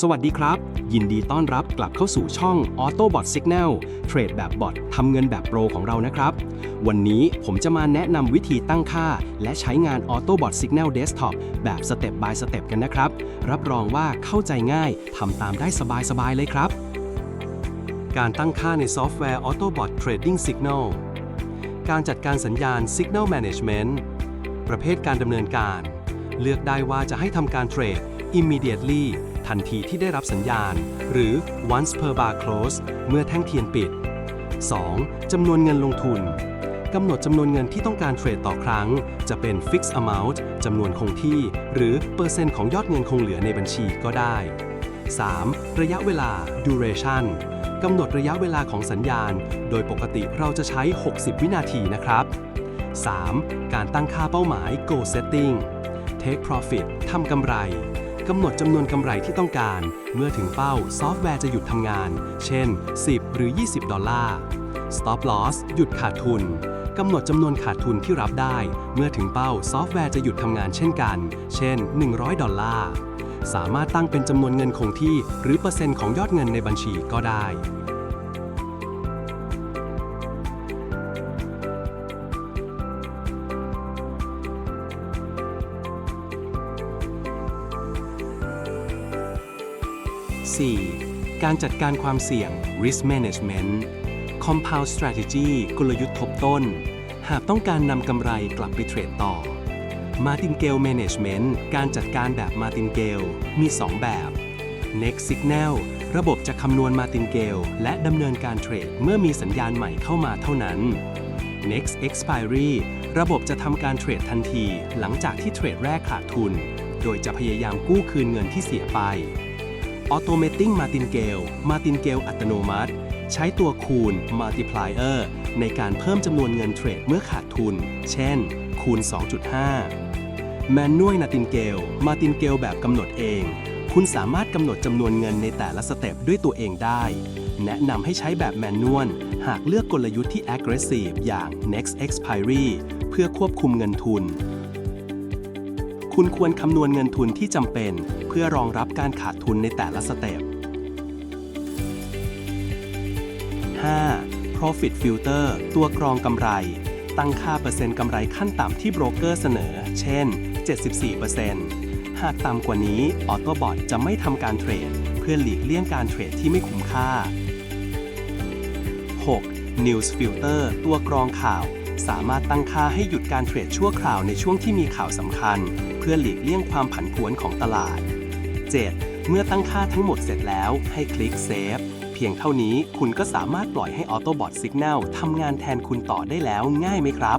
สวัสดีครับ ยินดีต้อนรับกลับเข้าสู่ช่อง Autobot Signal เทรดแบบบอททำเงินแบบโปรของเรานะครับ วันนี้ผมจะมาแนะนำวิธีตั้งค่า และใช้งาน Autobot Signal Desktop แบบสเต็ป by สเต็ปกันนะครับ รับรองว่าเข้าใจง่ายทำตามได้สบายๆเลยครับ การตั้งค่าในซอฟต์แวร์ Autobot Trading Signal การจัดการสัญญาณ Signal Management ประเภทการดำเนินการ เลือกได้ว่าจะให้ทำการเทรด immediately ทันทีที่ได้รับสัญญาณ หรือ once per bar close เมื่อแท่งเทียนปิด 2. จำนวนเงินลงทุน กำหนดจำนวนเงินที่ต้องการเทรดต่อครั้ง จะเป็น fixed amount จำนวนคงที่ หรือเปอร์เซ็นต์ของยอดเงินคงเหลือในบัญชีก็ได้ 3. ระยะเวลา duration กำหนดระยะเวลาของสัญญาณ โดยปกติเราจะใช้ 60 วินาทีนะครับ 3. การตั้งค่าเป้าหมาย goal setting take profit ทำกำไร กำหนดจำนวนกำไรที่ต้องการ เมื่อถึงเป้าซอฟต์แวร์จะหยุดทำงาน เช่น 10 หรือ 20 ดอลลาร์ stop loss หยุดขาดทุนกำหนดจำนวนขาดทุนที่รับได้ เมื่อถึงเป้าซอฟต์แวร์จะหยุดทำงานเช่นกัน เช่น 100 ดอลลาร์ สามารถตั้งเป็นจำนวนเงินคงที่ หรือเปอร์เซ็นต์ของยอดเงินในบัญชีก็ได้ 4. การจัดการความเสี่ยง risk management compound strategy กลยุทธ์ทบต้น หากต้องการนำกำไรกลับไปเทรดต่อ martingale management การจัดการแบบ martingale มี 2 แบบ next signal ระบบจะคำนวณ martingale และดำเนินการเทรดเมื่อมีสัญญาณใหม่เข้ามาเท่านั้น next expiry ระบบจะทำการเทรดทันที หลังจากที่เทรดแรกขาดทุน โดยจะพยายามกู้คืนเงินที่เสียไป Automating Martingale Martingale อัตโนมัติ ใช้ตัวคูณ Multiplier ในการเพิ่มจำนวนเงินเทรดเมื่อขาดทุน เช่น คูณ 2.5 Manual Martingale Martingale แบบกำหนดเอง คุณสามารถกำหนดจำนวนเงินในแต่ละสเต็ปด้วยตัวเองได้ แนะนำให้ใช้แบบ Manual หากเลือกกลยุทธ์ที่ Aggressive อย่าง Next Expiry เพื่อควบคุมเงินทุน คุณควรคำนวณเงินทุนที่จำเป็น เพื่อรองรับการขาดทุนในแต่ละสเต็ป 5. profit filter ตัวกรองกำไร ตั้งค่าเปอร์เซ็นต์กำไรขั้นต่ำที่โบรกเกอร์เสนอ เช่น 74%หากต่ำกว่านี้ Autobot จะไม่ทำการเทรด เพื่อหลีกเลี่ยงการเทรดที่ไม่คุ้มค่า 6. News Filter ตัวกรองข่าว สามารถตั้งค่าให้หยุดการเทรดชั่วคราวในช่วงที่มีข่าวสำคัญ พื่อหลีกเลี่ยงความผันผวนของตลาด 7. เมื่อตั้งค่าทั้งหมดเสร็จแล้วให้คลิก Save เพียงเท่านี้คุณก็สามารถปล่อยให้ Autobot Signal ทำงานแทนคุณต่อได้แล้วง่ายไหมครับ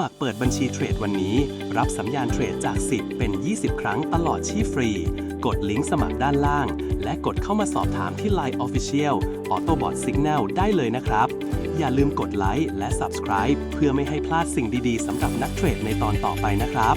มัครเปิดบัญชีเทรดวันนี้ รับสัญญาณเทรดจาก 10 เป็น 20 ครั้งตลอดชีพฟรี กดลิงก์สมัครด้านล่าง และกดเข้ามาสอบถามที่ Line Official Autobot Signal ได้เลยนะครับ อย่าลืมกดไลค์และ Subscribe เพื่อไม่ให้พลาดสิ่งดีๆสำหรับนักเทรดในตอนต่อไปนะครับ